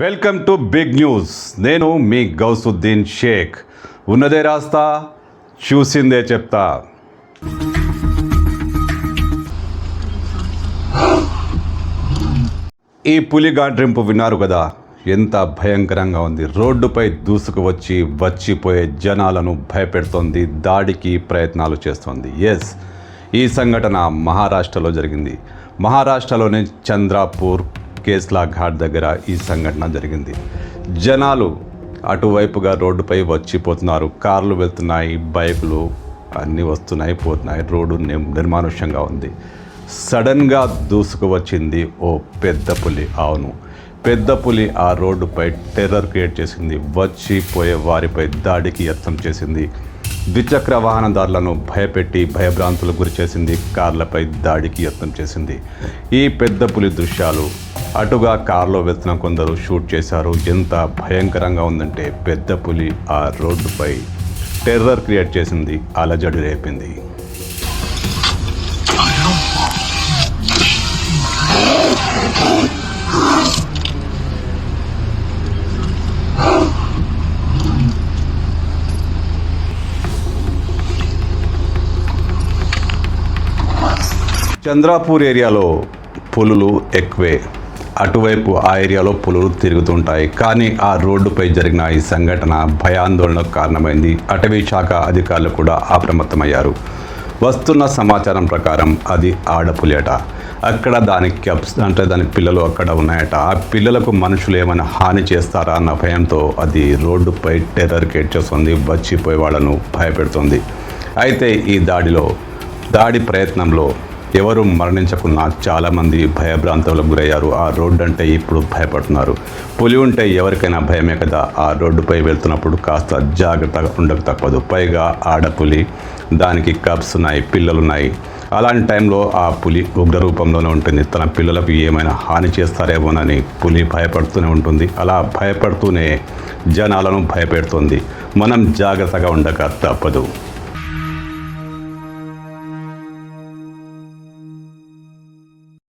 Welcome to big news. నేను మీ గౌసుద్దీన్ షేక్. ఉన్నదే రాస్తా చూసిందే చెప్తా. ఈ పులి గాండ్రింపు విన్నారు కదా ఎంత భయంకరంగా ఉంది. రోడ్డుపై దూసుకు వచ్చి వచ్చిపోయే జనాలను భయపెడుతోంది దాడికి ప్రయత్నాలు చేస్తోంది. ఎస్ ఈ సంఘటన మహారాష్ట్రలో జరిగింది. మహారాష్ట్రలోని చంద్రాపూర్ కేస్లా ఘాట్ దగ్గర ఈ సంఘటన జరిగింది. జనాలు అటువైపుగా రోడ్డుపై వచ్చిపోతున్నారు. కార్లు వెళ్తున్నాయి బైకులు అన్నీ వస్తున్నాయి పోతున్నాయి. రోడ్డు నిర్మానుష్యంగా ఉంది. సడన్గా దూసుకు వచ్చింది ఓ పెద్ద పులి అవును పెద్ద పులి ఆ రోడ్డుపై టెర్రర్ క్రియేట్ చేసింది. వచ్చి పోయే వారిపై దాడికి యత్నం చేసింది. ద్విచక్ర వాహనదారులను భయపెట్టి భయభ్రాంతులకు గురి చేసింది. కార్లపై దాడికి యత్నం చేసింది. ఈ పెద్ద పులి దృశ్యాలు అటుగా కారులో వెళ్తున్న కొందరు షూట్ చేశారు. ఎంత భయంకరంగా ఉందంటే పెద్ద పులి ఆ రోడ్డుపై టెర్రర్ క్రియేట్ చేసింది. అలజడి రేపింది. చంద్రాపూర్ ఏరియాలో పులులు ఎక్కువే. అటువైపు ఆ ఏరియాలో పులులు తిరుగుతుంటాయి. కానీ ఆ రోడ్డుపై జరిగిన ఈ సంఘటన భయాందోళనకు కారణమైంది. అటవీ శాఖ అధికారులు కూడా అప్రమత్తమయ్యారు. వస్తున్న సమాచారం ప్రకారం అది ఆడపులేట. అక్కడ దానికి క్యాప్స్ అంటే దాని పిల్లలు అక్కడ ఉన్నాయట. ఆ పిల్లలకు మనుషులు ఏమైనా హాని చేస్తారా అన్న భయంతో అది రోడ్డుపై టెర్రర్ కేట్ చేస్తుంది వచ్చిపోయే వాళ్ళను భయపెడుతుంది. అయితే ఈ దాడిలో దాడి ప్రయత్నంలో ఎవరు మరణించకున్నా చాలామంది భయభ్రాంతులకు గురయ్యారు. ఆ రోడ్డు అంటే ఇప్పుడు భయపడుతున్నారు. పులి ఉంటే ఎవరికైనా భయమే కదా? ఆ రోడ్డుపై వెళ్తున్నప్పుడు కాస్త జాగ్రత్తగా ఉండక తప్పదు. పైగా ఆడపులి దానికి కప్స్ ఉన్నాయి పిల్లలు ఉన్నాయి అలాంటి టైంలో ఆ పులి ఉగ్ర రూపంలోనే ఉంటుంది. తన పిల్లలకు ఏమైనా హాని చేస్తారేమోనని పులి భయపడుతూనే ఉంటుంది. అలా భయపడుతూనే జనాలను భయపెడుతుంది. మనం జాగ్రత్తగా ఉండక తప్పదు.